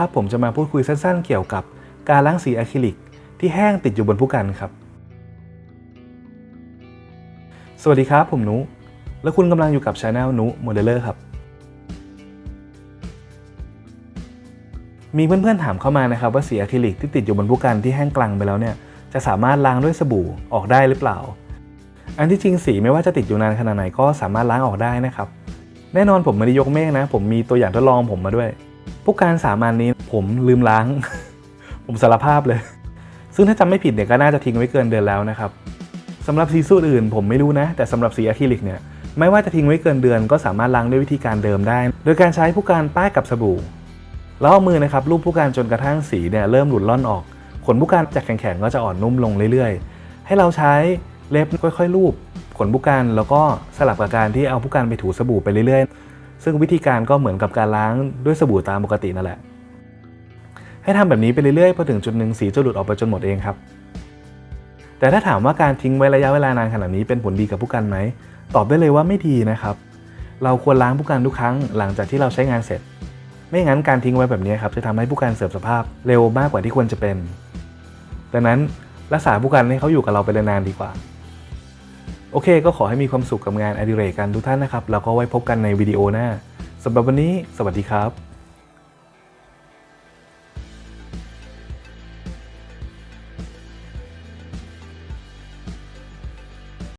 ครับผมจะมาพูดคุยสั้นๆ เกี่ยวกับการล้างสีอะคริลิกที่แห้งติดอยู่บนผู้กันครับ สวัสดีครับผมนุ และคุณกำลังอยู่กับช anel นุโมเดลเลอร์ครับ มีเพื่อนๆถามเข้ามานะครับว่าสีอะคริลิกที่ติดอยู่บนผู้กันที่แห้งกลังไปแล้วเนี่ยจะสามารถล้างด้วยสบู่ออกได้หรือเปล่า อันที่จริงสีไม่ว่าจะติดอยู่นานขนาดไหนก็สามารถล้างออกได้นะครับ แน่นอนผมไม่ได้ยกเมฆนะ ผมมีตัวอย่างทดลองผมมาด้วย ผู้การสามัญนี้ผมลืมล้าง ผมสารภาพเลย ซึ่งถ้าจำไม่ผิดเนี่ยก็น่าจะทิ้งไว้เกินเดือนแล้วนะครับสำหรับสีสูตรอื่นผมไม่รู้นะ แต่สำหรับสีอะคริลิกเนี่ยไม่ว่าจะทิ้งไว้เกินเดือนก็สามารถล้างด้วยวิธีการเดิมได้ โดยการใช้ผู้การป้ายกับสบู่แล้วเอามือนะครับลูบผู้การจนกระทั่งสีเนี่ยเริ่มหลุดล่อนออก ขนผู้การจากแข็งๆก็จะอ่อนนุ่มลงเรื่อยๆ ให้เราใช้เล็บค่อยๆลูบขนผู้การแล้วก็สลับกับการที่เอาผู้การไปถูสบู่ไปเรื่อยๆ ซึ่งวิธีการก็เหมือนกับการล้างด้วยสบู่ตามปกตินั่นแหละ ให้ทำแบบนี้ไปเรื่อยๆพอถึงจุดหนึ่งสีจะหลุดออกไปจนหมดเองครับ แต่ถ้าถามว่าการทิ้งไว้ระยะเวลานานขนาดนี้เป็นผลดีกับผู้กันไหม ตอบได้เลยว่าไม่ดีนะครับ เราควรล้างผู้กันทุกครั้งหลังจากที่เราใช้งานเสร็จ ไม่งั้นการทิ้งไว้แบบนี้ครับจะทำให้ผู้กันเสื่อมสภาพเร็วมากกว่าที่ควรจะเป็น ดังนั้นรักษาผู้กันให้เขาอยู่กับเราไปนานๆดีกว่า โอเค ก็ขอให้มีความสุขกับงานอดิเรกกันทุกท่านนะครับ แล้วก็ไว้พบกันในวิดีโอหน้าสำหรับวันนี้ สวัสดีครับ